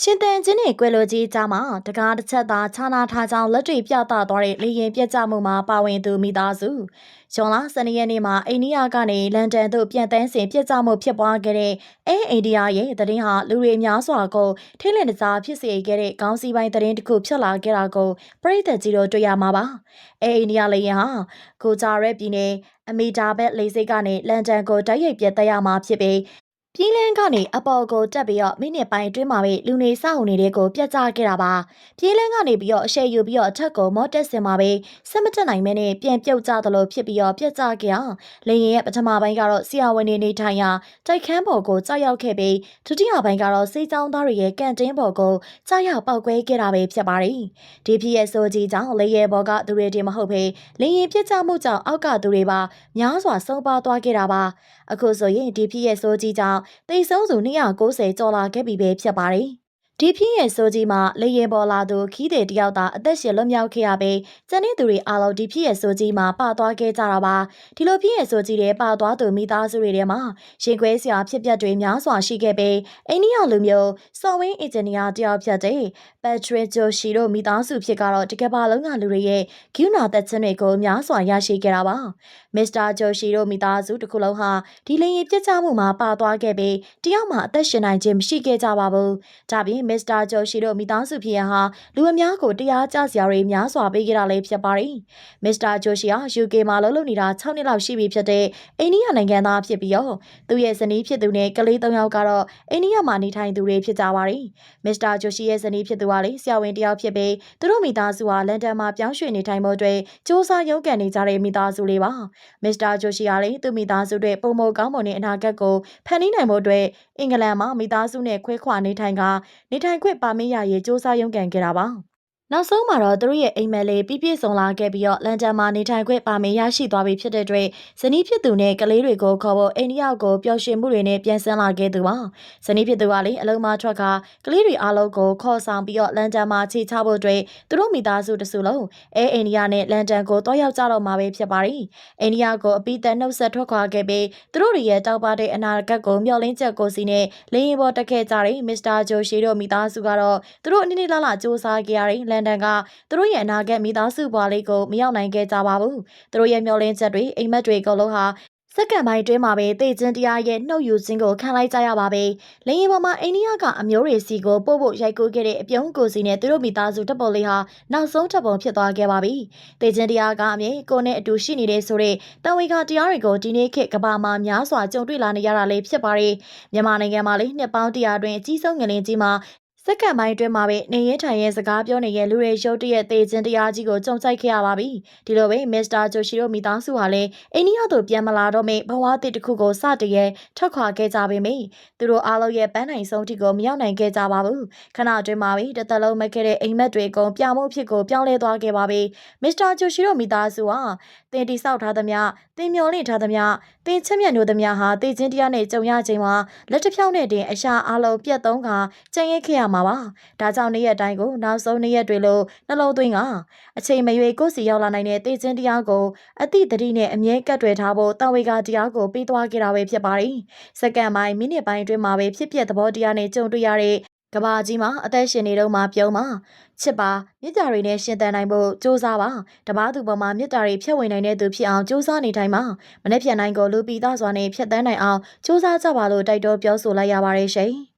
ရှင်တန်ချင်းနဲ့ကွယ်လိုကြီးကြားမှာတကားတစ်ချက်သာခြားနာထားကြောင်းလက်တွေပြသသွားတဲ့လေရင်ပြက်ကြမှုမှာပါဝင်သူမိသားစုဂျွန်လာစနေရက်နေ့မှာအိန္ဒိယကနေလန်ဒန်သို့ပြန်တန်းစဉ်ပြက်ကြမှုဖြစ်ပွားခဲ့တဲ့အဲအိန္ဒိယရဲ့သတင်းဟာလူတွေများစွာကိုထိလင့်တစားဖြစ်စေခဲ့တဲ့ခေါင်းစည်းပိုင်းသတင်းတစ်ခုဖြစ်လာခဲ့တာကိုပြည်သက်ကြီးတို့တွေ့ရမှာပါအဲအိန္ဒိယလေရင်ဟာကိုဂျာရက်ပြည်နယ်အမီတာဘက်လေဆိပ်ကနေလန်ဒန်ကိုတိုက်ရိုက်ပြတ်သက်ရမှာဖြစ်ပြီး ပြည်လန်းကနေအပေါ်ကိုတက်ပြီးတော့မိနစ်ပိုင်းအတွင်းမှာပဲလူနေစောင့်နေတဲ့ကိုပြတ်ကျခဲ့တာပါပြည်လန်းကနေပြီးတော့အရှယ်ယူပြီးတော့အထက်ကိုမော့တက်စင်မှာပဲဆက်မတက်နိုင်မဲနဲ့ပြန်ပြုတ်ကျသလိုဖြစ်ပြီးတော့ပြတ်ကျခဲ့အောင်လေရင်ရဲ့ပထမပိုင်းကတော့ဆရာဝန်နေနေထိုင်ရာတိုက်ခန်းပေါ်ကိုကြောက်ရောက်ခဲ့ပြီးဒုတိယပိုင်းကတော့စေးချောင်းသားတွေရဲ့ကန်တင်းပေါ်ကိုကြောက်ရောက်ပောက်ကွဲခဲ့တာပဲဖြစ်ပါတယ်ဒီဖြစ်ရဲ့ဆိုကြီးကြောင့်လေရဲဘော်ကသူတွေတင်မဟုတ်ဘဲလေရင်ပြတ်ကျမှုကြောင့်အောက်ကသူတွေပါများစွာဆုံးပါသွားခဲ့တာပါအခုဆိုရင်ဒီဖြစ်ရဲ့ဆိုကြီးကြောင့်တိတ်ဆုံးစု290ကျော်လာခဲ့ပြီပဲဖြစ်ပါတယ်။ ဒီဖြစ်ရဲ့ဆိုကြီးမှာလေရင်ပေါ်လာသူခီးတဲ့တယောက်သာအသက်ရှင်လွတ်မြောက်ခဲ့ရပြီးကျန်တဲ့သူတွေအားလုံးဒီဖြစ်ရဲ့ဆိုကြီးမှာပါသွားခဲ့ကြတာပါဒီလိုဖြစ်ရဲ့ဆိုကြီးတွေပါသွားသူမိသားစုတွေထဲမှာရင်ခွဲစရာဖြစ်ပျက်တွေများစွာရှိခဲ့ပြီးအိန္ဒိယလူမျိုးစော်ဝင်းအင်ဂျင်နီယာတယောက်ဖြစ်တဲ့ပက်ထရစ်ဂျိုရှီတို့မိသားစုဖြစ်ကတော့တကယ်ပါလုံးကလူတွေရဲ့ဂုဏသက်ချင်းတွေကိုများစွာရရှိခဲ့တာပါမစ္စတာဂျိုရှီတို့မိသားစုတစ်ခုလုံးဟာဒီလေရင်ပြစ်ချမှုမှာပါသွားခဲ့ပြီးတယောက်မှအသက်ရှင်နိုင်ခြင်းမရှိခဲ့ကြပါဘူးဒါပြင်မစ္စတာဂျိုရှီတို့မိသားစုဖြစ်ရန်ဟာလူအများကိုတရားကြစရာတွေများစွာပေးခဲ့တာလည်းဖြစ်ပါတယ်မစ္စတာဂျိုရှီဟာ UK မှာလှုပ်လှုပ်နေတာ6နှစ်လောက်ရှိပြီဖြစ်တဲ့အိန္ဒိယနိုင်ငံသားဖြစ်ပြီးတော့သူရဲ့ဇနီးဖြစ်သူနဲ့ကလေး၃ယောက်ကတော့အိန္ဒိယမှာနေထိုင်သူတွေဖြစ်ကြပါတယ်မစ္စတာဂျိုရှီရဲ့ဇနီးဖြစ်သူကလည်းဆရာဝန်တယောက်ဖြစ်ပြီးသူတို့မိသားစုဟာလန်ဒန်မှာပြောင်းရွှေ့နေထိုင်ဖို့အတွက်စ조사ရုန်းကန်နေကြတဲ့မိသားစုလေးပါမစ္စတာဂျိုရှီကလည်းသူ့မိသားစုတွေပုံမကောင်းမွန်တဲ့အနာဂတ်ကိုဖန်တီးနိုင်ဖို့အတွက်အင်္ဂလန်မှာမိသားစုနဲ့ခွဲခွာနေထိုင်ကနေထိုင်ခွင့်ပါမစ်ရရေးစ조사ရုန်းကန်ခဲ့တာပါ နောက်ဆုံးမှာတော့သူတို့ရဲ့အိမ်မက်လေးပြည့်ပြည့်စုံလာခဲ့ပြီးတော့လန်ဒန်မှာနေထိုင်ခွင့်ပါမေရရှိသွားပြီဖြစ်တဲ့အတွက်ဇနီးဖြစ်သူနဲ့ကလေးတွေကိုခေါ်ဖို့အိန္ဒိယကိုပျော်ရွှင်မှုတွေနဲ့ပြန်ဆင်းလာခဲ့သူပါဇနီးဖြစ်သူကလည်းအလုံးမထွက်ကကလေးတွေအားလုံးကိုခေါ်ဆောင်ပြီးတော့လန်ဒန်မှာခြေချဖို့အတွက်သူတို့မိသားစုတစုလုံးအဲအိန္ဒိယနဲ့လန်ဒန်ကိုတွားရောက်ကြတော့မှာပဲဖြစ်ပါတယ်အိန္ဒိယကိုအပိသက်နှုတ်ဆက်ထွက်ခွာခဲ့ပြီးသူတို့ရဲ့တောက်ပတဲ့အနာဂတ်ကိုမျှော်လင့်ချက်ကိုစီနဲ့လေရင်ပေါ်တက်ခဲ့ကြတဲ့မစ္စတာဂျိုရှီတို့မိသားစုကတော့သူတို့အနည်းနည်းလာလာစူးစမ်းခဲ့ရတဲ့လန်ဒန်ကသူတို့ရဲ့အနာဂတ်မိသားစုဘွားလေးကိုမရောက်နိုင်ခဲ့ကြပါဘူးသူတို့ရဲ့မျှော်လင့်ချက်တွေအိမ်မက်တွေအကုန်လုံးဟာစက္ကန့်ပိုင်းတွင်းမှာပဲတေချင်းတရားရဲ့နှုတ်ယူခြင်းကိုခံလိုက်ကြရပါပဲ။လင်းရင်ပေါ်မှာအိန္ဒိယကအမျိုးတွေစီကိုပို့ဖို့ရိုက်ကူးခဲ့တဲ့အပြုံးကိုစီနဲ့သူတို့မိသားစုတပ်ပေါ်လေးဟာနောက်ဆုံးတပ်ပုံဖြစ်သွားခဲ့ပါပြီ။တေချင်းတရားကအမြဲကိုနဲ့အတူရှိနေတဲ့ဆိုတဲ့တန်ဝေကတရားတွေကိုဒီနေ့ခေတ်ကဘာမှာများစွာကြုံတွေ့လာနေရတာလေးဖြစ်ပါတယ်။မြန်မာနိုင်ငံမှာလေနှစ်ပေါင်းတရာတွင်အကြီးဆုံးငလင်ကြီးမှာ စက္ကန့်ပိုင်းအတွင်းမှာပဲနေရင်ထိုင်ရဲ့စကားပြောနေတဲ့လူတွေရုပ်တရက်သေးခြင်းတရားကြီးကိုကြုံဆိုင်ခဲ့ရပါပြီဒီလိုပဲမစ္စတာဂျိုရှီတို့မိသားစုဟာလည်းအိန္ဒိယသို့ပြန်မလာတော့မေဘဝတစ်တစ်ခုကိုစတရဲထွက်ခွာခဲ့ကြပေမယ့်သူတို့အားလုံးရဲ့ပန်းနိုင်ဆုံးထိကိုမရောက်နိုင်ခဲ့ကြပါဘူးခဏအတွင်းမှာပဲတစ်သက်လုံးမခဲ့တဲ့အိမ်မက်တွေကုန်ပြောင်းမှုဖြစ်ကိုပြောင်းလဲသွားခဲ့ပါပြီမစ္စတာဂျိုရှီတို့မိသားစုဟာတင်တိဆောက်ထားသမျှတင်မျောလင့်ထားသမျှတင်ချက်မြတ်နိုးသမျှဟာတေချင်းတရားနဲ့ကြုံရချိန်မှာလက်တစ်ဖြောင်းနဲ့တင်အရှာအားလုံးပြတ်သုံးကကြံ့ရဲခဲ့ရမှာပါ။ဒါကြောင့်နေ့ရက်တိုင်းကိုနောက်ဆုံးနေ့ရက်တွေလို့နှလုံးသွင်းကအချိန်မရွေကိုယ်စီရောက်လာနိုင်တဲ့တေချင်းတရားကိုအတိတတိနဲ့အမြဲကတ်တွယ်ထားဖို့တာဝေကတရားကိုပေးသွားခဲ့တာပဲဖြစ်ပါတယ်။စက္ကန့်ပိုင်းမိနစ်ပိုင်းအတွင်းမှာပဲဖြစ်ပျက်သဘောတရားနဲ့ကြုံတွေ့ရတဲ့ကဘာကြီးမှာအသက်ရှင်နေတော့မှပြုံးပါချစ်ပါမြစ်တာတွေနဲ့ရှင်သန်နိုင်ဖို့စူးစမ်းပါတပားသူပေါ်မှာမြစ်တာတွေဖြတ်ဝင်နိုင်တဲ့သူဖြစ်အောင်စူးစမ်းနေထိုင်ပါမနေ့ပြန်နိုင်ကိုလူပီသားစွာနဲ့ဖြတ်တန်းနိုင်အောင်စူးစမ်းကြပါလို့တိုက်တော်ပြောဆိုလိုက်ရပါတယ်ရှင်